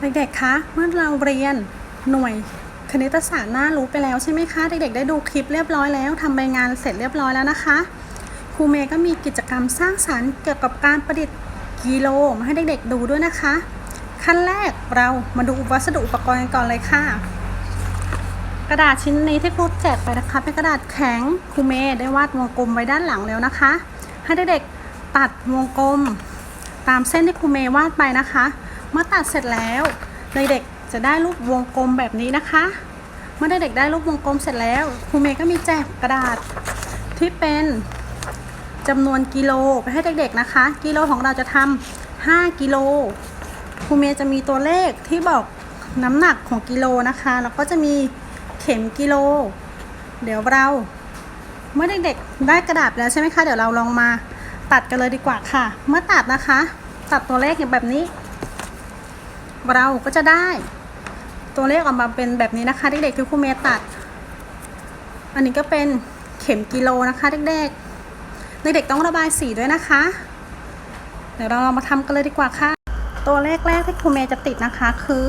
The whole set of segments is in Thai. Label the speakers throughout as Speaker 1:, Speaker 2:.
Speaker 1: เด็กๆ คะ เมื่อเราเรียนหน่วยคณิตศาสตร์น่ารู้ไปแล้วใช่ไหมคะ เด็กๆ ได้ดูคลิปเรียบร้อยแล้วทำใบงานเสร็จเรียบร้อยแล้วนะคะ ครูเมย์ก็มีกิจกรรมสร้างสรรค์เกี่ยวกับการประดิษฐ์กิโลมาให้เด็กๆ ดูด้วยนะคะ ขั้นแรกเรามาดูวัสดุอุปกรณ์กันก่อนเลยค่ะ กระดาษชิ้นนี้ที่ครูแจกไปนะคะเป็นกระดาษแข็ง ครูเมย์ได้วาดวงกลมไว้ด้านหลังแล้วนะคะ ให้เด็กๆ ตัดวงกลม ตามเส้นที่ครูเมย์วาดไปนะคะ เมื่อตัดเสร็จแล้วเด็กๆจะได้รูปวงกลมแบบนี้นะคะ เมื่อเด็กๆได้รูปวงกลมเสร็จแล้วครูเมย์ก็มีแจกกระดาษที่เป็นจำนวนกิโลไปให้เด็กๆนะคะ กิโลของเราจะทำ5กิโลครูเมย์จะมีตัวเลขที่บอกน้ำหนักของกิโลนะคะแล้วก็จะมีเข็มกิโล เดี๋ยวเรา เมื่อเด็กๆได้กระดาษแล้วใช่ไหมคะ เดี๋ยวเราลองมาตัดกันเลยดีกว่าค่ะ เมื่อตัดนะคะ ตัดตัวเลขอย่างแบบนี้ เราก็จะได้ ตัวเลขออกมาเป็นแบบนี้นะคะ เด็กๆที่ครูเมย์ตัด อันนี้ก็เป็นเข็มกิโลนะคะเด็กๆเด็กๆต้องระบายสีด้วยนะคะ เดี๋ยวเราลองมาทำกันเลยดีกว่าค่ะ ตัวเลขแรกที่ครูเมย์จะติดนะคะคือ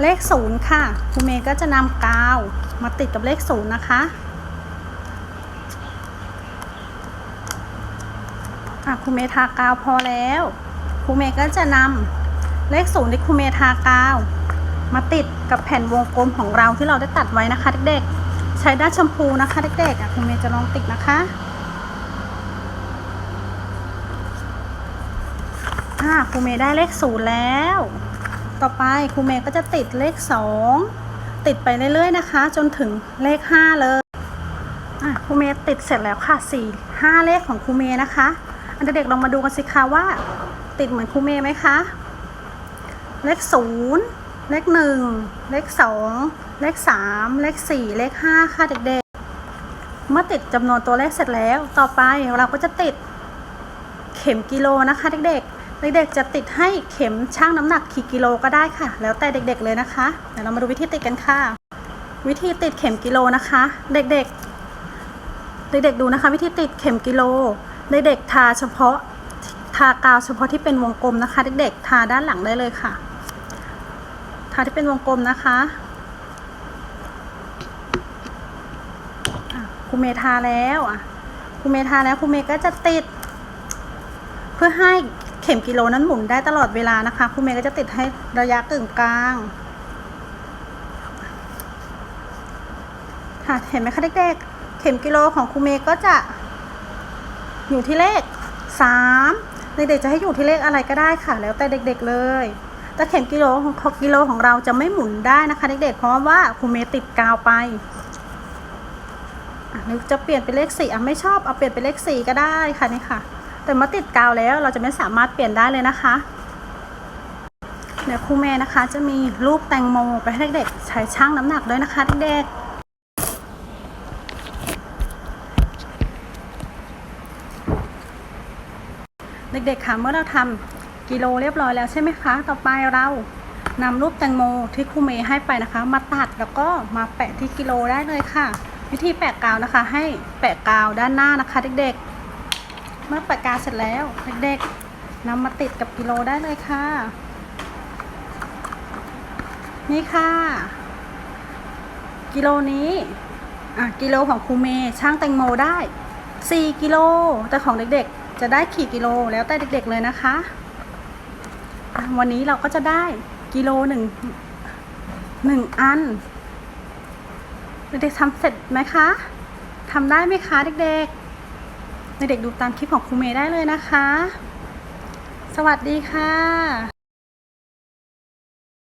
Speaker 1: เลขศูนย์ค่ะครูเมย์ก็จะนำกาวมาติดกับเลขศูนย์นะคะอะครูเมทากาวพอแล้วครูเมก็จะนำ เลขศูนย์ที่ครูเมทากาว มาติดกับแผ่นวงกลมของเราที่เราได้ตัดไว้นะคะเด็กๆ ใช้ด้านชมพูนะคะเด็กๆอะครูเมย์จะลองติดนะคะอ่าครูเมย์ได้เลขศูนย์แล้ว ต่อไปครูเมย์ก็จะติดเลขสองติดไปเรื่อยๆนะคะ จนถึงเลขห้าเลยอะครูเมย์ติดเสร็จแล้วค่ะสี่ห้าเลขของครูเมย์นะคะอันเด็กๆลองมาดูกันสิคะว่า ติดเหมือนครูเมย์ไหมคะ เลขศูนย์เลขหนึ่งเลขสองเลขสามเลขสี่เลขห้าค่ะเด็กๆ เมื่อติดจำนวนตัวเลขเสร็จแล้ว ต่อไปเราก็จะติดเข็มกิโลนะคะเด็กๆเด็กๆ จะติดให้เข็มช่างน้ำหนักกี่กิโลก็ได้ค่ะ แล้วแต่เด็กๆเลยนะคะเดี๋ยวเรามาดูวิธีติดกันค่ะ วิธีติดเข็มกิโลนะคะ เด็กๆ เด็กๆดูนะคะ วิธีติดเข็มกิโล เด็กๆทาเฉพาะทากาวเฉพาะที่เป็นวงกลมนะคะ เด็กๆ ทาด้านหลังได้เลยค่ะ ทาที่เป็นวงกลมนะคะครูเมทาแล้วอะครูเมทาแล้วครูเมก็จะติด เพื่อให้เข็มกิโลนั้นหมุนได้ตลอดเวลานะคะครูเมก็จะติดให้ระยะกึ่งกลางค่ะเห็นไหมคะเด็กๆเข็มกิโลของครูเมก็จะอยู่ที่เลขสามเด็กๆจะให้อยู่ที่เลขอะไรก็ได้ค่ะ แล้วแต่เด็กๆเลย ต่เข็มกิโลของกิโลของเราจะไม่หมุนได้นะคะเด็กๆเพราะว่าครูเมย์ติดกาวไปหรือจะเปลี่ยนเป็นเลขสี่อะไม่ชอบเอาเปลี่ยนเป็นเลขสี่ก็ได้ค่ะนี่ค่ะ แต่เมาติดกาวแล้วเราจะไม่สามารถเปลี่ยนได้เลยนะคะ เดี๋ยวครูเมนะคะ จะมีรูปแตงโมไปให้เด็กๆใช้ช่างน้ำหนักด้วยนะคะเด็กๆเด็กๆค่ะเมื่อเราทำ กิโลเรียบร้อยแล้วใช่ไหมคะ ต่อไปเรานำรูปแตงโมที่ครูเมย์ให้ไปนะคะ มาตัดแล้วก็มาแปะที่กิโลได้เลยค่ะ วิธีแปะกาวนะคะ ให้แปะกาวด้านหน้านะคะ เด็กๆ เมื่อแปะกาวเสร็จแล้วเด็กๆนำมาติดกับกิโลได้เลยค่ะ นี่ค่ะ กิโลนี้อะกิโลของครูเมย์ช่างแตงโมได้ 4 กิโลแต่ของเด็กๆ จะได้กี่กิโลแล้วแต่เด็กๆเลยนะคะ วันนี้เราก็จะได้กิโลหนึ่งหนึ่งอัน เด็กๆทำเสร็จไหมคะทำได้ไหมคะเด็กๆ เด็กๆดูตามคลิปของครูเมย์ได้เลยนะคะ สวัสดีค่ะ